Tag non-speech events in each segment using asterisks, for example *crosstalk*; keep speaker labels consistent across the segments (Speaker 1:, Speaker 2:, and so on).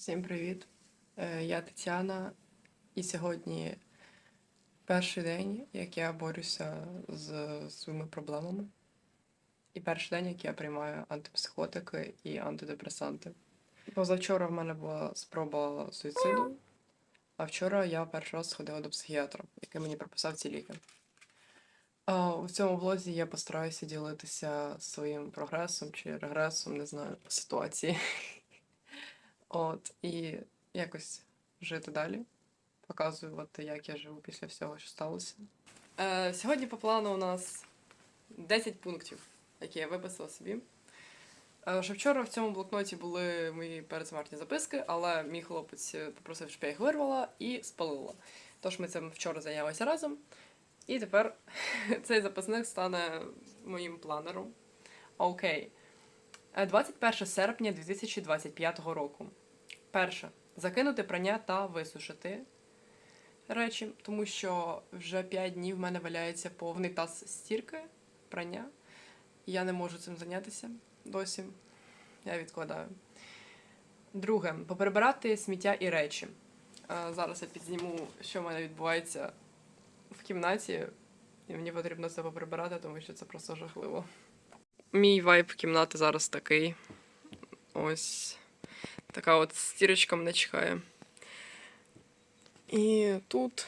Speaker 1: Всім привіт! Е, Я Тетяна, і сьогодні перший день, як я борюся з своїми проблемами. І перший день, як я приймаю антипсихотики і антидепресанти. Позавчора в мене була спроба суїциду, а вчора я перший раз сходила до психіатра, який мені прописав ці ліки. У цьому влозі я постараюся ділитися своїм прогресом чи регресом, не знаю, по ситуації. От, і якось жити далі, показувати, як я живу після всього, що сталося. Е, сьогодні по плану у нас 10 пунктів, які я виписала собі. Е, ще вчора в цьому блокноті були мої передсмертні записки, але мій хлопець попросив, щоб я їх вирвала і спалила. Тож ми цим вчора зайнялися разом. І тепер *laughs* цей записник стане моїм планером. Окей. Е, 21 серпня 2025 року. Перше. Закинути прання та висушити речі, тому що вже 5 днів в мене валяється повний таз стірки прання. І я не можу цим зайнятися досі. Я відкладаю. Друге. Поприбирати сміття і речі. Е, Зараз я підзніму, що в мене відбувається в кімнаті, і мені потрібно це поприбирати, тому що це просто жахливо. Мій вайб кімнати зараз такий. Ось така от стірочка мене чекає. І тут.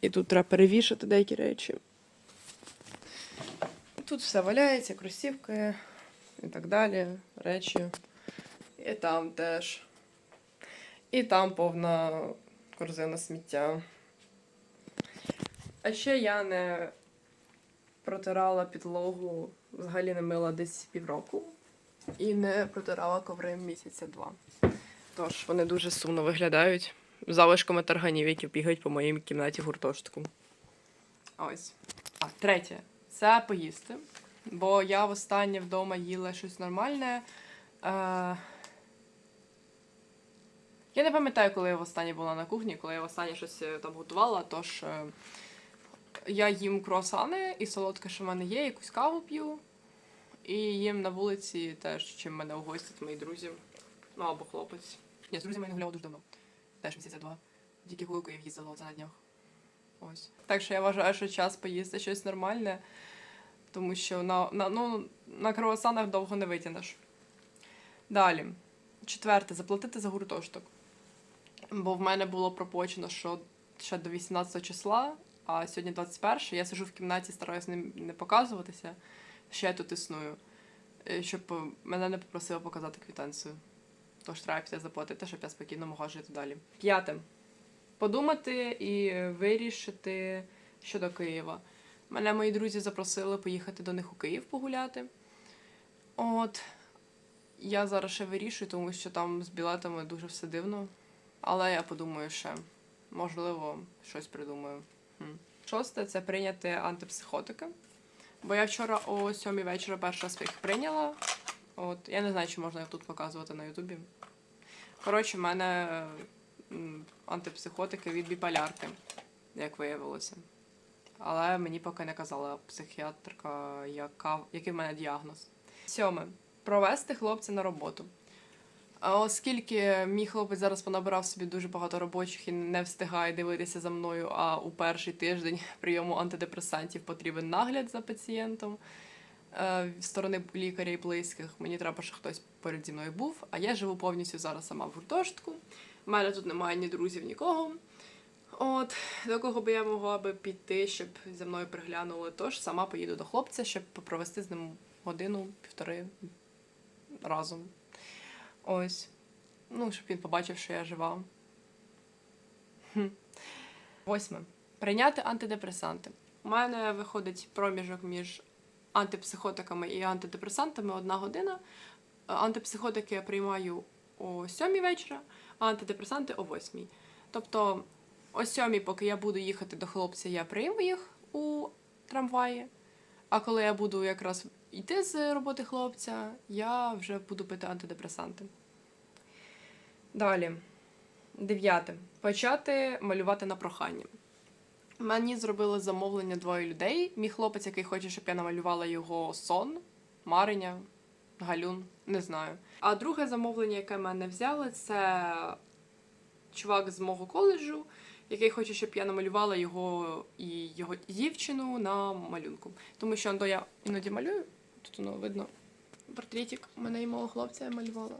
Speaker 1: І тут треба перевішати деякі речі. Тут все валяється, кросівки і так далі, речі. І там теж. І там повна корзина сміття. А ще я не протирала підлогу, взагалі не мила десь півроку. І не протирала коври місяця два. Тож вони дуже сумно виглядають залишками тарганів, які бігають по моїй кімнаті в гуртожитку. Ось. А, третє. Це поїсти. Бо я востаннє вдома їла щось нормальне. Е... Я не пам'ятаю, коли я востаннє була на кухні, коли я востаннє щось е, там готувала, тож е... я їм круасани і солодке, що в мене є, якусь каву п'ю. І їм на вулиці теж, чим мене угостять мої друзі. Ну або хлопець. Я з друзями не гуляла дуже давно. Теж місяця два. Тільки коли Київ їздила це на днях. Ось. Так що я вважаю, що час поїсти щось нормальне, тому що на, на, ну, на круасанах довго не витягнеш. Далі. Четверте, заплатити за гуртожиток. Бо в мене було пропочено, що ще до 18 числа, а сьогодні 21, я сижу в кімнаті, стараюся не, не показуватися, що я тут існую, е, щоб мене не попросили показати квитанцію. Треба піти заплатити, щоб я спокійно могла жити далі. П'яте. Подумати і вирішити щодо Києва. Мене мої друзі запросили поїхати до них у Київ погуляти. От. Я зараз ще вирішую, тому що там з білетами дуже все дивно. Але я подумаю ще, можливо, щось придумаю. Шосте це прийняти антипсихотики. Бо я вчора о сьомій вечора перший раз їх прийняла. От, я не знаю, чи можна їх тут показувати на Ютубі. Коротше, в мене м, антипсихотики від біполярки, як виявилося. Але мені поки не казала психіатрка, яка, який в мене діагноз. Сьоме. Провести хлопця на роботу. Оскільки мій хлопець зараз понабирав собі дуже багато робочих і не встигає дивитися за мною, а у перший тиждень *laughs* прийому антидепресантів потрібен нагляд за пацієнтом е, з сторони лікаря і близьких. Мені треба, щоб хтось поряд зі мною був. А я живу повністю зараз сама в гуртожитку. У мене тут немає ні друзів, нікого. От, до кого би я могла би піти, щоб зі мною приглянули. Тож сама поїду до хлопця, щоб провести з ним годину-півтори разом. Ось. Ну, щоб він побачив, що я жива. Хм. Восьме. Прийняти антидепресанти. У мене виходить проміжок між антипсихотиками і антидепресантами одна година. Антипсихотики я приймаю о сьомій вечора, а антидепресанти о восьмій. Тобто, о сьомій, поки я буду їхати до хлопця, я прийму їх у трамваї. А коли я буду якраз йти з роботи хлопця, я вже буду пити антидепресанти. Далі. Дев'яте. Почати малювати на прохання. Мені зробили замовлення двоє людей. Мій хлопець, який хоче, щоб я намалювала його сон, марення, галюн, не знаю. А друге замовлення, яке мене взяли, це чувак з мого коледжу, який хоче, щоб я намалювала його і його дівчину на малюнку. Тому що Андо я іноді малюю, тут воно видно портретик мене і мого хлопця я малювала.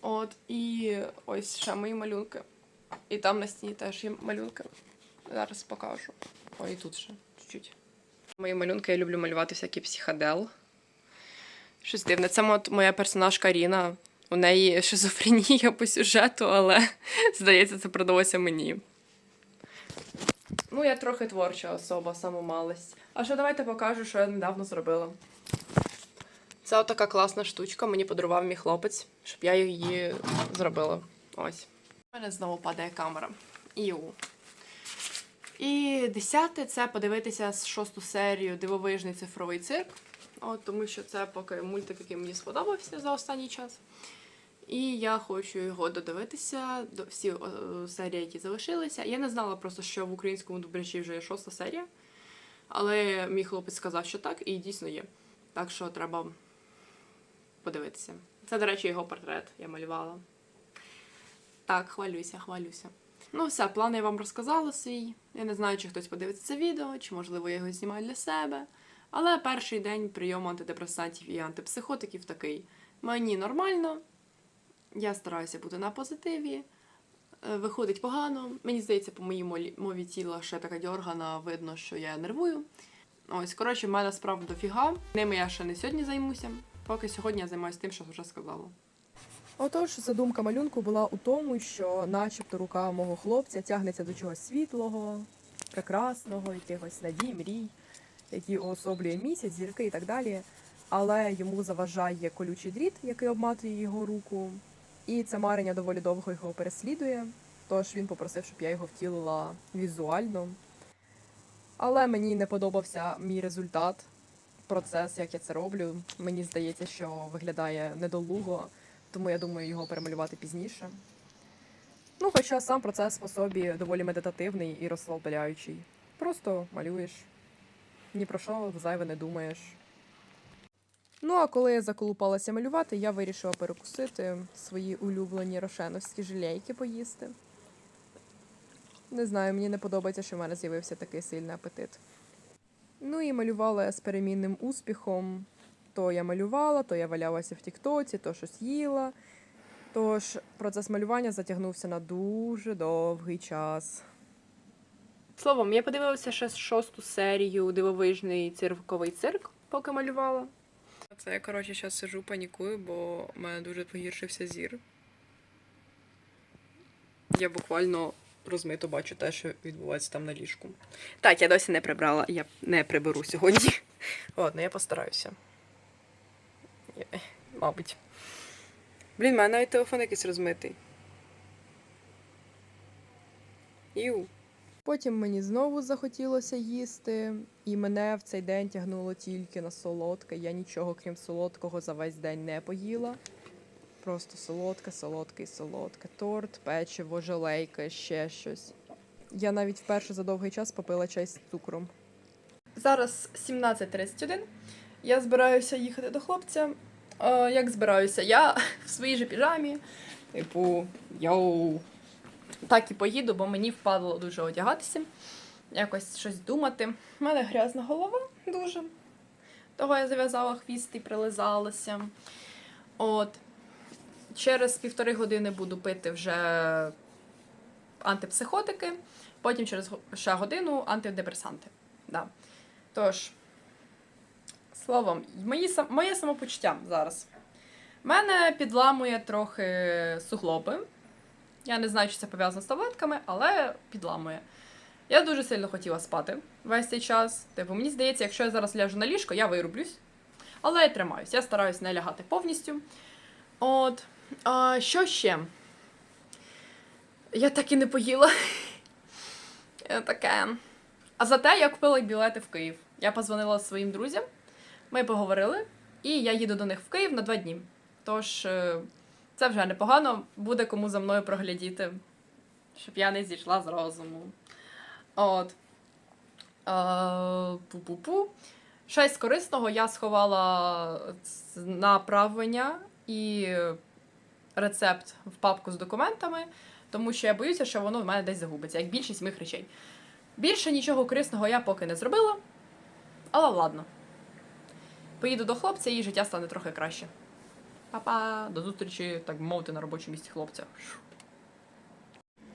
Speaker 1: От, і ось ще мої малюнки. І там на стіні теж є малюнки. Зараз покажу. О, і тут ще чуть-чуть. Мої малюнки я люблю малювати всякі психодел. Щось дивне. Це от моя персонажка Ріна. У неї шизофренія по сюжету, але *laughs* здається, це продалося мені. Ну, я трохи творча особа, самомалость. А що давайте покажу, що я недавно зробила. Це отака класна штучка, мені подарував мій хлопець, щоб я її зробила. Ось. У мене знову падає камера. Іу. І десяте це подивитися шосту серію Дивовижний цифровий цирк. От, тому що це поки мультик, який мені сподобався за останній час. І я хочу його додивитися до всі серії, які залишилися. Я не знала просто, що в українському дубляжі вже є шоста серія. Але мій хлопець сказав, що так, і дійсно є. Так що треба подивитися. Це, до речі, його портрет я малювала. Так, хвалюся, хвалюся. Ну, все, плани я вам розказала свій. Я не знаю, чи хтось подивиться це відео, чи можливо я його знімаю для себе. Але перший день прийому антидепресантів і антипсихотиків такий. Мені нормально, я стараюся бути на позитиві. Е, Виходить погано. Мені здається, по моїй мові тіла ще така дьоргана, видно, що я нервую. Ось, коротше, в мене справ дофіга. Ними я ще не сьогодні займуся. Поки сьогодні я займаюся тим, що вже сказала.
Speaker 2: Отож, задумка малюнку була у тому, що, начебто, рука мого хлопця тягнеться до чогось світлого, прекрасного, якихось надій, мрій, які уособлює місяць, зірки і так далі. Але йому заважає колючий дріт, який обматує його руку. І це марення доволі довго його переслідує. Тож він попросив, щоб я його втілила візуально. Але мені не подобався мій результат, процес, як я це роблю. Мені здається, що виглядає недолуго тому я думаю його перемалювати пізніше. Ну, хоча сам процес по собі доволі медитативний і розслабляючий. Просто малюєш, ні про що зайве не думаєш. Ну, а коли я заколупалася малювати, я вирішила перекусити свої улюблені рошеновські жилейки поїсти. Не знаю, мені не подобається, що в мене з'явився такий сильний апетит. Ну і малювала з перемінним успіхом. То я малювала, то я валялася в Тіктоці, то щось їла. Тож процес малювання затягнувся на дуже довгий час.
Speaker 1: Словом, я подивилася ще шосту серію Дивовижний цирковий цирк, поки малювала. Це я, коротше, зараз сижу, панікую, бо у мене дуже погіршився зір. Я буквально розмито бачу те, що відбувається там на ліжку. Так, я досі не прибрала, я не приберу сьогодні. Ладно, я постараюся. Мабуть. Блін, в мене навіть телефон якийсь розмитий. Іу.
Speaker 2: Потім мені знову захотілося їсти, і мене в цей день тягнуло тільки на солодке. Я нічого крім солодкого за весь день не поїла. Просто солодке, солодке і солодке. Торт, печиво, желейка, ще щось. Я навіть вперше за довгий час попила чай з цукром.
Speaker 1: Зараз 17.31. Я збираюся їхати до хлопця. Е, як збираюся? Я *laughs* в своїй же піжамі. Типу, йоу. Так і поїду, бо мені впадло дуже одягатися, якось щось думати. У мене грязна голова дуже. Того я зав'язала хвіст і прилизалася. От. Через півтори години буду пити вже антипсихотики, потім через ще годину антидепресанти. Да. Тож, словом, мої, моє самопочуття зараз. Мене підламує трохи суглоби. Я не знаю, чи це пов'язано з таблетками, але підламує. Я дуже сильно хотіла спати весь цей час. Типу, мені здається, якщо я зараз ляжу на ліжко, я вирублюсь. Але я тримаюсь, я стараюсь не лягати повністю. От. А, що ще? Я так і не поїла. *laughs* Е, Таке. А зате я купила білети в Київ. Я позвонила своїм друзям, ми поговорили, і я їду до них в Київ на два дні. Тож е, це вже непогано, буде кому за мною проглядіти, щоб я не зійшла з розуму. От. Е, Пу-пу-пу. Щось корисного я сховала направлення і рецепт в папку з документами, тому що я боюся, що воно в мене десь загубиться, як більшість моїх речей. Більше нічого корисного я поки не зробила, але ладно. Поїду до хлопця і життя стане трохи краще. Па-па, до зустрічі, так мовити, на робочому місці хлопця.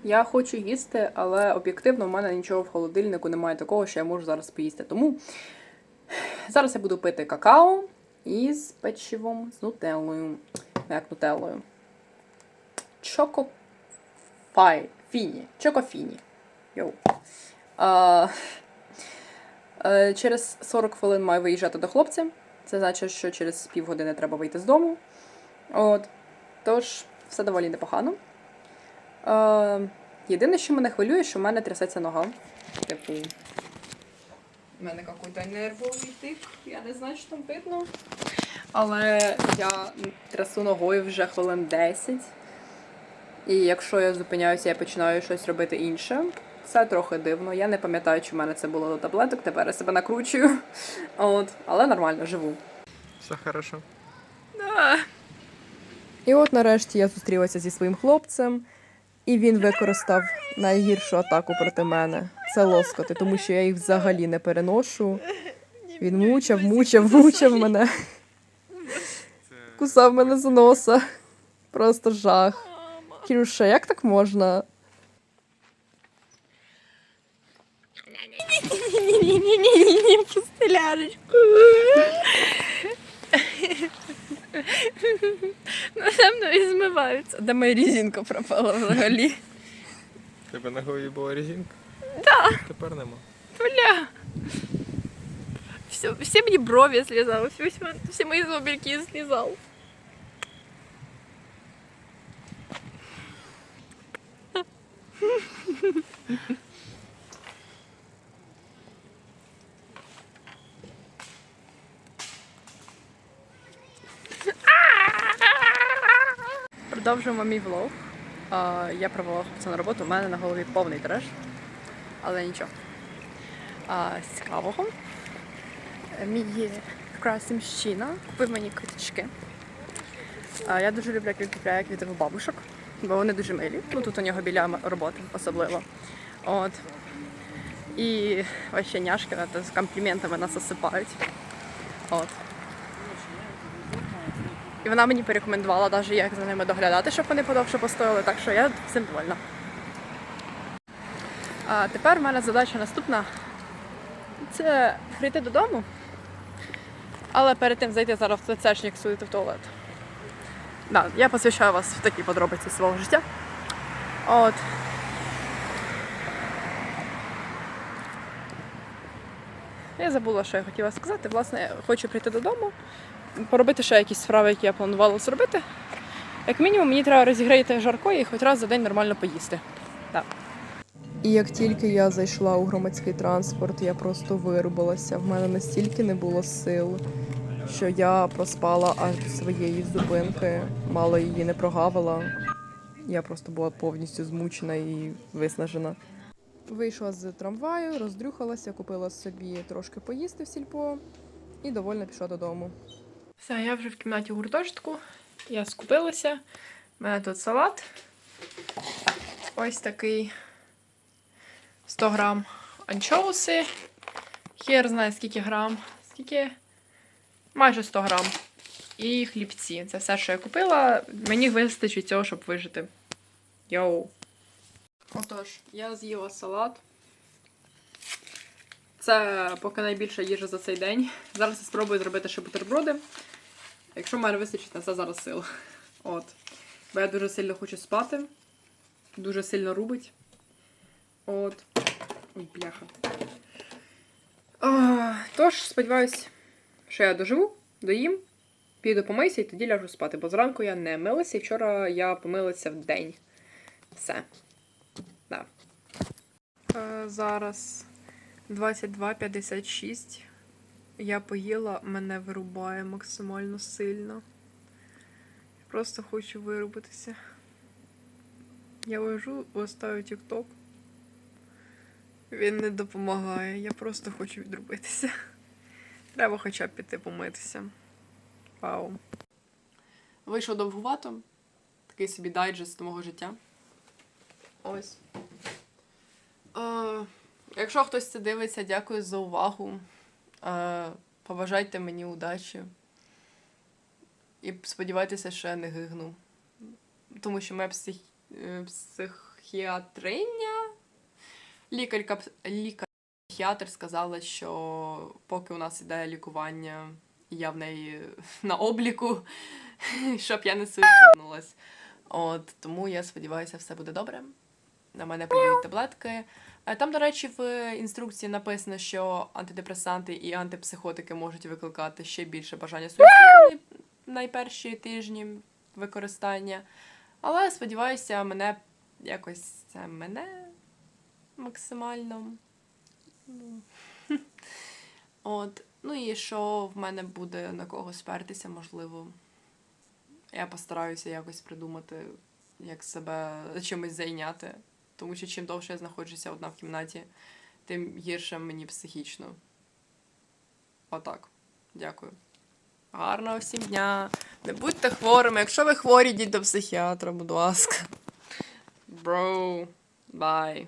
Speaker 1: Я хочу їсти, але об'єктивно в мене нічого в холодильнику немає такого, що я можу зараз поїсти. Тому зараз я буду пити какао із печивом з нутеллою. Ну, Як нутеллою. Чоко Фай. Фіні. Чокофіні. Йоу. А, е, через 40 хвилин маю виїжджати до хлопця. Це значить, що через півгодини треба вийти з дому. От. Тож, все доволі непогано. Е, єдине, що мене хвилює, що в мене трясеться нога. Типу. У мене якийсь нервовий тик, я не знаю, що там видно. Але я трясу ногою вже хвилин 10. І якщо я зупиняюся, я починаю щось робити інше. Це трохи дивно. Я не пам'ятаю, чи в мене це було до таблеток, тепер я себе накручую. *laughs* От. Але нормально, живу.
Speaker 3: Все хорошо.
Speaker 2: І от нарешті я зустрілася зі своїм хлопцем, і він використав найгіршу атаку проти мене. Це лоскоти, тому що я їх взагалі не переношу. Він мучав, мучав, мучав мене. Кусав мене за носа. Просто жах. Кірюша, як так можна?
Speaker 4: Не-не-не, пустелярочку. Ну, за мною змиваються. Де моя резинка пропала взагалі?
Speaker 3: Тебе на голові була резинка? Так. Тепер нема.
Speaker 4: Бля. Все, все мені брові слізав, всі, всі мої зубільки слізав.
Speaker 1: Продовжуємо мій влог. Я провела хлопця на роботу, у мене на голові повний треш. Але нічого. З цікавого. Мій красний мужчина купив мені квіточки. Я дуже люблю, як він купляє квіти в бабушок, бо вони дуже милі. Ну тут у нього біля роботи особливо. От. І вообще няшки з компліментами нас осипають. От. І вона мені порекомендувала навіть як за ними доглядати, щоб вони подовше постояли, так що я цим довольна. А тепер в мене задача наступна це прийти додому. Але перед тим зайти зараз в ТЦшник судити в туалет. Да, я посвящаю вас в такі подробиці свого життя. От. Я забула, що я хотіла сказати. Власне, хочу прийти додому, поробити ще якісь справи, які я планувала зробити. Як мінімум, мені треба розігріти жарко і хоч раз за день нормально поїсти.
Speaker 2: І як тільки я зайшла у громадський транспорт, я просто вирубилася. В мене настільки не було сил, що я проспала аж до своєї зупинки, мало її не прогавила. Я просто була повністю змучена і виснажена. Вийшла з трамваю, роздрюхалася, купила собі трошки поїсти в сільпо і довольно пішла додому.
Speaker 1: Все, я вже в кімнаті гуртожитку. Я скупилася. У мене тут салат. Ось такий 100 грам анчоуси. Хер знає скільки грам. Скільки? Майже 100 грам. І хлібці. Це все, що я купила. Мені вистачить цього, щоб вижити. Йоу. Отож, я з'їла салат. Це поки найбільша їжа за цей день. Зараз я спробую зробити ще бутерброди. Якщо мене вистачить на це зараз сил. От. Бо я дуже сильно хочу спати. Дуже сильно рубить. От. Ой, бляха. А, тож, сподіваюсь, що я доживу, доїм, піду помийся і тоді ляжу спати, бо зранку я не милася, і вчора я помилася в день. Все. Да. Е, зараз 22.56. Я поїла, мене вирубає максимально сильно. Я просто хочу вирубитися. Я лежу, листаю TikTok. Він не допомагає. Я просто хочу відрубитися.
Speaker 4: Треба хоча б піти помитися. Вау.
Speaker 1: Вийшов довгувато. Такий собі дайджест мого життя. Ось. Е, якщо хтось це дивиться, дякую за увагу. Е, побажайте мені удачі. І сподівайтеся, що я не гигну. Тому що моя псих... е, психіатриня, лікарка, п- лікар-психіатр сказала, що поки у нас іде лікування, я в неї *laughs* на обліку, *laughs* щоб я не суїциднулась. От, тому я сподіваюся, все буде добре. На мене прийдуть таблетки. Е, Там, до речі, в інструкції написано, що антидепресанти і антипсихотики можуть викликати ще більше бажання суїциду найперші тижні використання. Але сподіваюся, мене якось це мене максимально. Ну, *laughs* От. Ну і що в мене буде на кого спертися, можливо. Я постараюся якось придумати, як себе чимось зайняти. Тому що чим довше я знаходжуся одна в кімнаті, тим гірше мені психічно. Отак. Дякую. Гарного всім дня. Не будьте хворими. Якщо ви хворі, йдіть до психіатра, будь ласка. Бро. Бай.